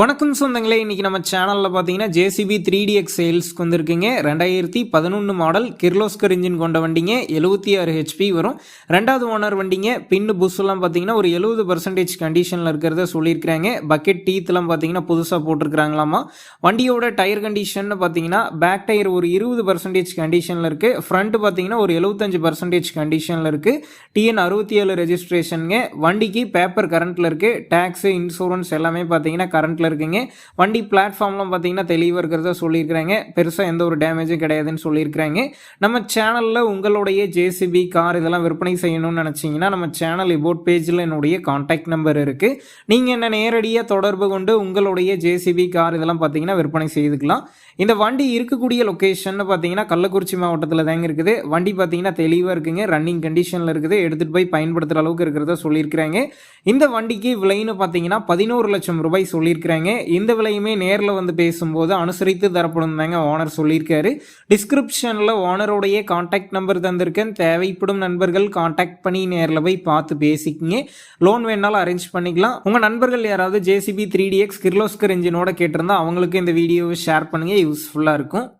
வணக்கம் சொந்தங்களே இன்றைக்கி நம்ம சேனலில் பார்த்தீங்கன்னா ஜேசிபி த்ரீ டிஎக்ஸ் சேல்ஸ்க்கு வந்திருக்குங்க. ரெண்டாயிரத்தி பதினொன்று மாடல் கிர்லோஸ்கர் இன்ஜின் கொண்ட வண்டிங்க. எழுபத்தி ஆறு ஹெச்பி வரும். ரெண்டாவது ஓனர் வண்டிங்க பின்னு புஷ்லாம் பார்த்தீங்கன்னா ஒரு எழுபது பர்சன்டேஜ் கண்டிஷனில் இருக்கிறத சொல்லியிருக்கிறாங்க. பக்கெட் டீத்லாம் பார்த்தீங்கன்னா புதுசாக போட்டிருக்கிறாங்களாமா. வண்டியோட டயர் கண்டிஷன் பார்த்தீங்கன்னா பேக் டயர் ஒரு இருபது பர்சன்டேஜ் கண்டிஷனில் இருக்குது ஃப்ரண்ட் பார்த்தீங்கன்னா ஒரு எழுபத்தஞ்சு பர்சன்டேஜ் கண்டிஷனில் இருக்குது டிஎன் அறுபத்தி ஏழு ரெஜிஸ்ட்ரேஷனுங்க வண்டிக்கு பேப்பர் கரண்ட்டில் இருக்குது டேக்ஸு இன்சூரன்ஸ் எல்லாமே பார்த்தீங்கன்னா கரண்ட்டில் இருக்குங்க. வண்டி பிளாட்ஃபார்ம்லாம் பார்த்தீங்கன்னா தெளிவாக இருக்கிறத சொல்லியிருக்கிறாங்க. பெருசாக எந்த ஒரு டேமேஜும் கிடையாதுன்னு சொல்லியிருக்கிறாங்க. நம்ம சேனலில் உங்களுடைய ஜேசிபி கார் இதெல்லாம் விற்பனை செய்யணும்னு நினச்சிங்கன்னா நம்ம சேனல் இபோட் பேஜில் என்னுடைய காண்டாக்ட் நம்பர் இருக்குது நீங்கள் என்ன நேரடியாக தொடர்பு கொண்டு உங்களுடைய ஜேசிபி கார் இதெல்லாம் பார்த்தீங்கன்னா விற்பனை செய்துக்கலாம். இந்த வண்டி இருக்கக்கூடிய லொக்கேஷன் பார்த்தீங்கன்னா கள்ளக்குறிச்சி மாவட்டத்தில் தாங்க இருக்குது. வண்டி பார்த்தீங்கன்னா தெளிவாக இருக்குங்க. ரன்னிங் கண்டிஷனில் இருக்குது. எடுத்துகிட்டு போய் பயன்படுத்துகிற அளவுக்கு இருக்கிறத சொல்லியிருக்கிறாங்க. இந்த வண்டிக்கு விலைன்னு பார்த்தீங்கன்னா பதினோரு லட்சம் ரூபாய் சொல்லியிருக்கிறாங்க. இந்த விலையுமே நேரில் வந்து பேசும்போது அனுசரித்து தரப்படும் தாங்க ஓனர் சொல்லியிருக்காரு. டிஸ்கிரிப்ஷனில் ஓனருடைய காண்டாக்ட் நம்பர் தந்திருக்கேன். தேவைப்படும் நண்பர்கள் காண்டாக்ட் பண்ணி நேரில் போய் பார்த்து பேசிக்கிங்க. லோன் வேணாலும் அரேஞ்ச் பண்ணிக்கலாம். உங்கள் நண்பர்கள் யாராவது ஜேசிபி த்ரீ டிஎக்ஸ் கிர்லோஸ்கர் இன்ஜினோட கேட்டிருந்தா அவங்களுக்கு இந்த வீடியோவை ஷேர் பண்ணுங்கள் யூஸ்ஃபுல்லாக இருக்கும்.